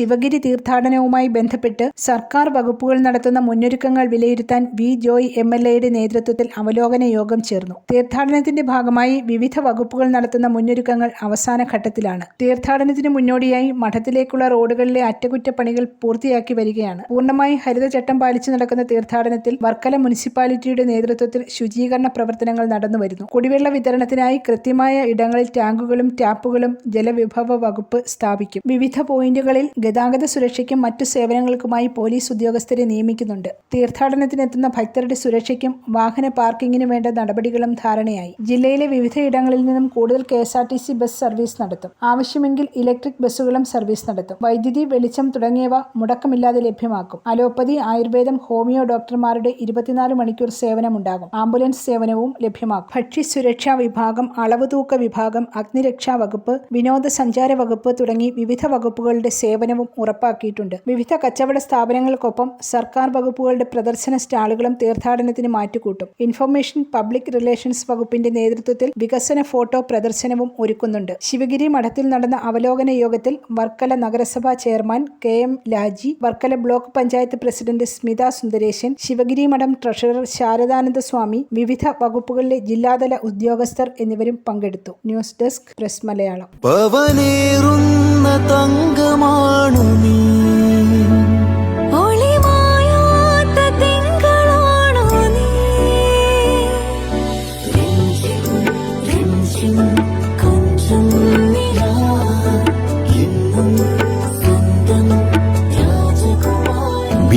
ശിവഗിരി തീർത്ഥാടനവുമായി ബന്ധപ്പെട്ട് സർക്കാർ വകുപ്പുകൾ നടത്തുന്ന മുന്നൊരുക്കങ്ങൾ വിലയിരുത്താൻ വി ജോയ് എം എൽ എയുടെ നേതൃത്വത്തിൽ അവലോകന യോഗം ചേർന്നു. തീർത്ഥാടനത്തിന്റെ ഭാഗമായി വിവിധ വകുപ്പുകൾ നടത്തുന്ന മുന്നൊരുക്കങ്ങൾ അവസാന ഘട്ടത്തിലാണ്. തീർത്ഥാടനത്തിന് മുന്നോടിയായി മഠത്തിലേക്കുള്ള റോഡുകളിലെ അറ്റകുറ്റപ്പണികൾ പൂർത്തിയാക്കി വരികയാണ്. പൂർണമായി ഹരിതചട്ടം പാലിച്ചു നടക്കുന്ന തീർത്ഥാടനത്തിൽ വർക്കല മുനിസിപ്പാലിറ്റിയുടെ നേതൃത്വത്തിൽ ശുചീകരണ പ്രവർത്തനങ്ങൾ നടന്നുവരുന്നു കുടിവെള്ള വിതരണത്തിനായി കൃത്യമായ ഇടങ്ങളിൽ ടാങ്കുകളും ടാപ്പുകളും ജലവിഭവ വകുപ്പ് സ്ഥാപിക്കും. വിവിധ പോയിന്റുകളിൽ ഗതാഗത സുരക്ഷയ്ക്കും മറ്റു സേവനങ്ങൾക്കുമായി പോലീസ് ഉദ്യോഗസ്ഥരെ നിയമിക്കുന്നുണ്ട്. തീർത്ഥാടനത്തിനെത്തുന്ന ഭക്തരുടെ സുരക്ഷയ്ക്കും വാഹന പാർക്കിങ്ങിനും വേണ്ട നടപടികളും ധാരണയായി. ജില്ലയിലെ വിവിധ ഇടങ്ങളിൽ നിന്നും കൂടുതൽ K S R T C bus service നടത്തും. ആവശ്യമെങ്കിൽ ഇലക്ട്രിക് ബസ്സുകളും സർവീസ് നടത്തും. വൈദ്യുതി വെളിച്ചം തുടങ്ങിയവ മുടക്കമില്ലാതെ ലഭ്യമാക്കും. അലോപ്പതി ആയുർവേദം ഹോമിയോ ഡോക്ടർമാരുടെ ഇരുപത്തിനാല് മണിക്കൂർ സേവനമുണ്ടാകും. ആംബുലൻസ് സേവനവും ലഭ്യമാക്കും. ഭക്ഷ്യ സുരക്ഷാ വിഭാഗം അളവ് തൂക്ക വിഭാഗം അഗ്നിരക്ഷാ വകുപ്പ് വിനോദസഞ്ചാര വകുപ്പ് തുടങ്ങി വിവിധ വകുപ്പുകളുടെ സേവനവും ഉറപ്പാക്കിയിട്ടുണ്ട്. വിവിധ കച്ചവട സ്ഥാപനങ്ങൾക്കൊപ്പം സർക്കാർ വകുപ്പുകളുടെ പ്രദർശന സ്റ്റാളുകളും തീർത്ഥാടനത്തിന് മാറ്റുകൂട്ടും ഇൻഫർമേഷൻ പബ്ലിക് റിലേഷൻസ് വകുപ്പിന്റെ നേതൃത്വത്തിൽ വികസന ഫോട്ടോ പ്രദർശനവും ഒരുക്കുന്നുണ്ട്. ശിവഗിരി മഠത്തിൽ നടന്ന അവലോകന യോഗത്തിൽ വർക്കല നഗരസഭാ chairman K M Laji Varkala block panchayat president Smitha Sundaresan Sivagiri മഠം ട്രഷറർ ശാരദാനന്ദ സ്വാമി വിവിധ വകുപ്പുകളിലെ ജില്ലാതല ഉദ്യോഗസ്ഥർ എന്നിവരും പങ്കെടുത്തു. News desk press Malayalam. പവനേറുന്ന